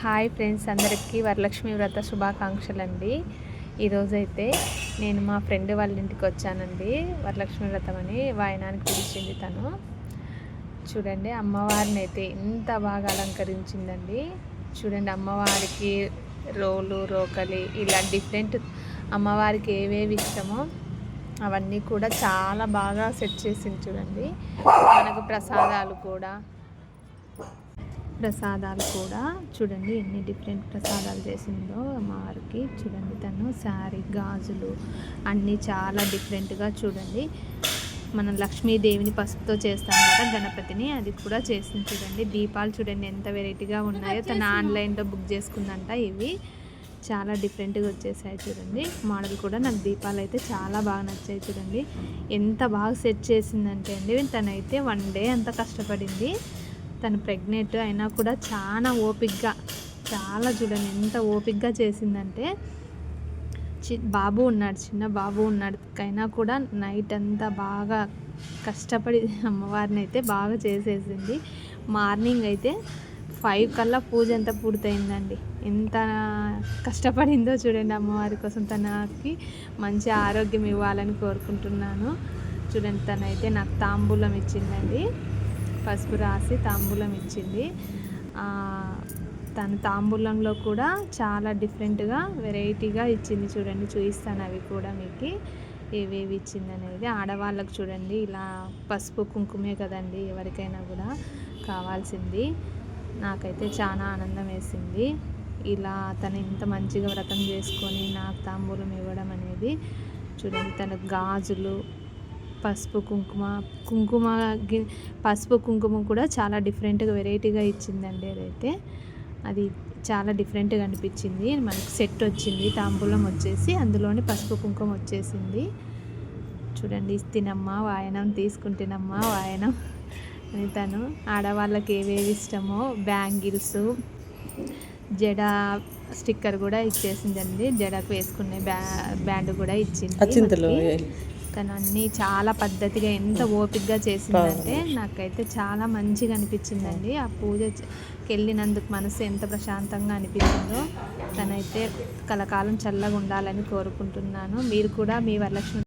Hi friends అందరికీ వరలక్ష్మి వ్రత శుభాకాంక్షలు అండి ఈరోజైతే నేను మా ఫ్రెండ్ వాళ్ళ ఇంటికి వచ్చానండి వరలక్ష్మి వ్రతం అని వాయనానికి పిలిచింది తను. చూడండి అమ్మవారిని అయితే ఎంత బాగా అలంకరించిందండి. చూడండి అమ్మవారికి రోలు రోకలి ఇలా డిఫరెంట్ అమ్మవారికి ఏవేవి ఇష్టమో అవన్నీ కూడా చాలా బాగా సెట్ చేసింది చూడండి. మనకు ప్రసాదాలు కూడా ప్రసాదాలు కూడా చూడండి ఎన్ని డిఫరెంట్ ప్రసాదాలు చేసిందో అమ్మవారికి. చూడండి తను శారీ గాజులు అన్నీ చాలా డిఫరెంట్గా చూడండి. మనం లక్ష్మీదేవిని పసుపుతో చేస్తాం కదా గణపతిని అది కూడా చేసింది చూడండి. దీపాలు చూడండి ఎంత వెరైటీగా ఉన్నాయో. తను ఆన్లైన్లో బుక్ చేసుకుందంట ఇవి. చాలా డిఫరెంట్గా వచ్చేసాయి చూడండి. మోడల్ కూడా నాకు దీపాలు అయితే చాలా బాగా నచ్చాయి చూడండి. ఎంత బాగా సెట్ చేసిందంటే అండి తనైతే వన్ డే అంత కష్టపడింది. తను ప్రెగ్నెంట్ అయినా కూడా చాలా ఓపిక్గా చాలా చూడండి ఎంత ఓపిక్గా చేసిందంటే చి బాబు ఉన్నాడు చిన్న బాబు ఉన్నాడు అయినా కూడా నైట్ అంతా బాగా కష్టపడి అమ్మవారిని అయితే బాగా చేసేసింది. మార్నింగ్ అయితే ఫైవ్ కల్లా పూజ ఎంత పూర్తయిందండి. ఎంత కష్టపడిందో చూడండి అమ్మవారి కోసం తనకి మంచి ఆరోగ్యం ఇవ్వాలని కోరుకుంటున్నాను. చూడండి తనైతే నాకు తాంబూలం ఇచ్చిందండి. పసుపు రాసి తాంబూలం ఇచ్చింది. తన తాంబూలంలో కూడా చాలా డిఫరెంట్గా వెరైటీగా ఇచ్చింది చూడండి చూపిస్తాను అవి కూడా మీకు. ఏవేవి ఇచ్చింది అనేది ఆడవాళ్ళకు చూడండి ఇలా పసుపు కుంకుమే కదండి ఎవరికైనా కూడా కావాల్సింది. నాకైతే చాలా ఆనందం వేసింది. ఇలా తను ఇంత మంచిగా వ్రతం చేసుకొని నాకు తాంబూలం ఇవ్వడం అనేది చూడండి తన గాజులు పసుపు కుంకుమ కుంకుమ పసుపు కుంకుమ కూడా చాలా డిఫరెంట్గా వెరైటీగా ఇచ్చిందండి అదైతే. అది చాలా డిఫరెంట్గా అనిపించింది. మనకి సెట్ వచ్చింది తాంబూలం వచ్చేసి అందులోని పసుపు కుంకుమ వచ్చేసింది. చూడండి ఇస్తినమ్మా వాయనం తీసుకుంటేనమ్మా వాయనం. అని తను ఆడవాళ్ళకి ఏవేవి ఇష్టమో బ్యాంగిల్స్ జడ స్టిక్కర్ కూడా ఇచ్చేసిందండి. జడకు వేసుకునే బ్యా బ్యాండ్ కూడా ఇచ్చింది. తను అన్నీ చాలా పద్ధతిగా ఎంత ఓపిక్గా చేసిందంటే నాకైతే చాలా మంచిగా అనిపించిందండి. ఆ పూజకి వెళ్ళినందుకు మనసు ఎంత ప్రశాంతంగా అనిపించిందో తనైతే కలకాలం చల్లగా ఉండాలని కోరుకుంటున్నాను. మీరు కూడా మీ వరలక్ష్మి